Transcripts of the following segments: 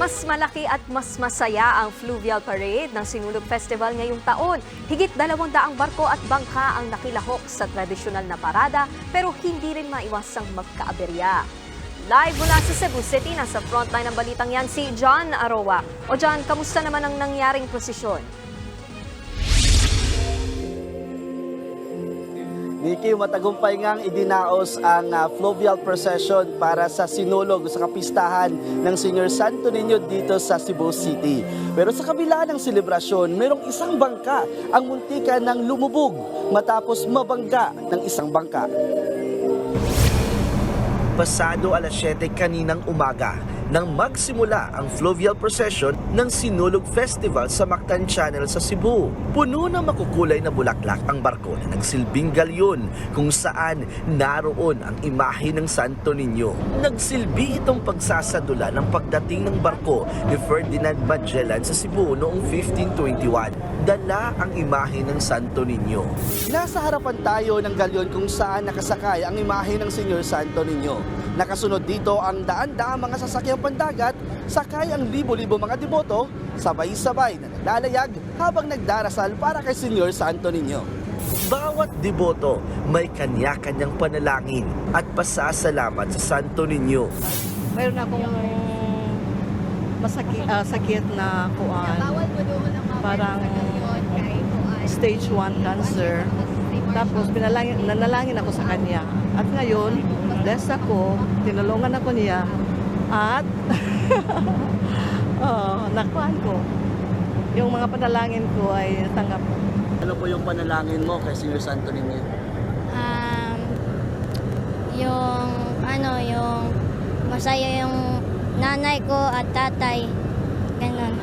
Mas malaki at mas masaya ang Fluvial Parade ng Sinulog Festival ngayong taon. Higit dalawang daang barko at bangka ang nakilahok sa tradisyonal na parada pero hindi rin maiwasang magkaaberya. Live mula sa Cebu City, nasa frontline ng balitang yan si John Aroa. O John, kamusta naman ang nangyaring prosesyon? Niki, matagumpay ngang idinaos ang ah, fluvial procession para sa sinulog sa kapistahan ng Senior Santo Niño dito sa Cebu City. Pero sa kabila ng selebrasyon, mayroong isang bangka ang muntika ng lumubog matapos mabangga ng isang bangka. Pasado alas 7 kaninang umaga nang magsimula ang fluvial procession ng Sinulog Festival sa Mactan Channel sa Cebu. Puno ng makukulay na bulaklak ang barko na nagsilbing galyon kung saan naroon ang imahe ng Santo Niño. Nagsilbi itong pagsasadula ng pagdating ng barko ni Ferdinand Magellan sa Cebu noong 1521 dala ang imahe ng Santo Niño. Nasa harapan tayo ng galyon kung saan nakasakay ang imahe ng Senyor Santo Niño. Nakasunod dito ang daan-daang mga sasakyang pandagat, sakay ang libo-libo mga deboto, sabay-sabay na naglalayag habang nagdarasal para kay Senyor Santo Niño. Bawat deboto may kanya-kanyang panalangin at pasasalamat sa Santo Niño. mayroon akong masakit, sakit na kuan, parang stage 1 cancer. Tapos pinalangin, nanalangin ako sa kanya. At ngayon, blessed ako, tinulungan ako niya. At, oh, nakuhaan ko. Yung mga panalangin ko ay natanggap ko. Ano po yung panalangin mo kay Senyor Santo Niño? um, yung ano, yung masaya yung nanay ko at tatay. Ganun.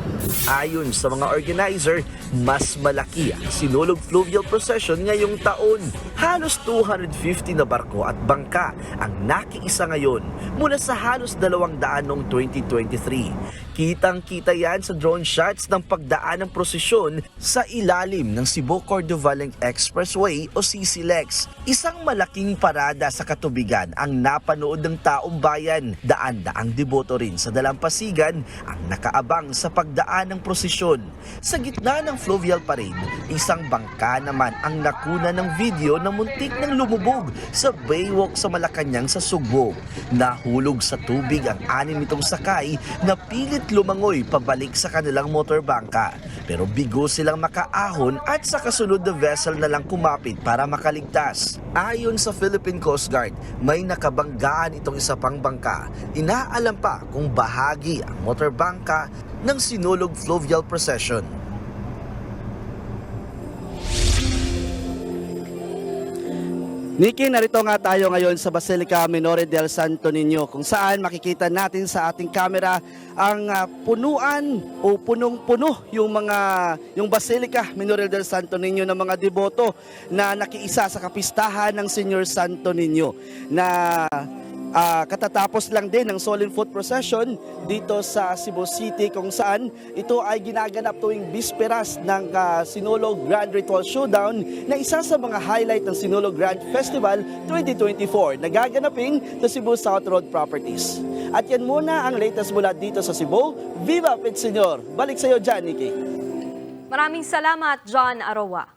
Ayon sa mga organizer, mas malaki ang sinulog fluvial procession ngayong taon. Halos 250 na barko at bangka ang nakiisa ngayon mula sa halos 200 noong 2023. Kitang-kita yan sa drone shots ng pagdaan ng prosesyon sa ilalim ng Cebu Cordovalenc Expressway o CCLEX. Isang malaking parada sa katubigan ang napanood ng taong bayan. Daan-daang deboto rin sa dalampasigan ang nakaabang sa pagdaan ng prosesyon. Sa gitna ng fluvial parade, isang bangka naman ang nakuna ng video na muntik ng lumubog sa baywalk sa Malacanang sa Sugbo. Nahulog sa tubig ang anim nitong sakay na pilit lumangoy pabalik sa kanilang motorbangka. Pero bigo silang makaahon at sa kasunod na vessel na lang kumapit para makaligtas. Ayon sa Philippine Coast Guard, may nakabanggaan itong isa pang bangka. Inaalam pa kung bahagi ang motorbangka ng sinulog fluvial procession. Niki, narito nga tayo ngayon sa Basilica Minore del Santo Niño kung saan makikita natin sa ating camera ang ah, punuan o punong-puno yung mga yung Basilica Minore del Santo Niño ng mga deboto na nakiisa sa kapistahan ng Senior Santo Niño na Ah, katatapos lang din ng Solemn Foot Procession dito sa Cebu City kung saan ito ay ginaganap tuwing bisperas ng ah, Sinulog Grand Ritual Showdown na isa sa mga highlight ng Sinulog Grand Festival 2024 na gaganapin sa Cebu South Road Properties. At yan muna ang latest mula dito sa Cebu. Viva Pet Senyor! Balik sa iyo dyan. Maraming salamat, John Aroa.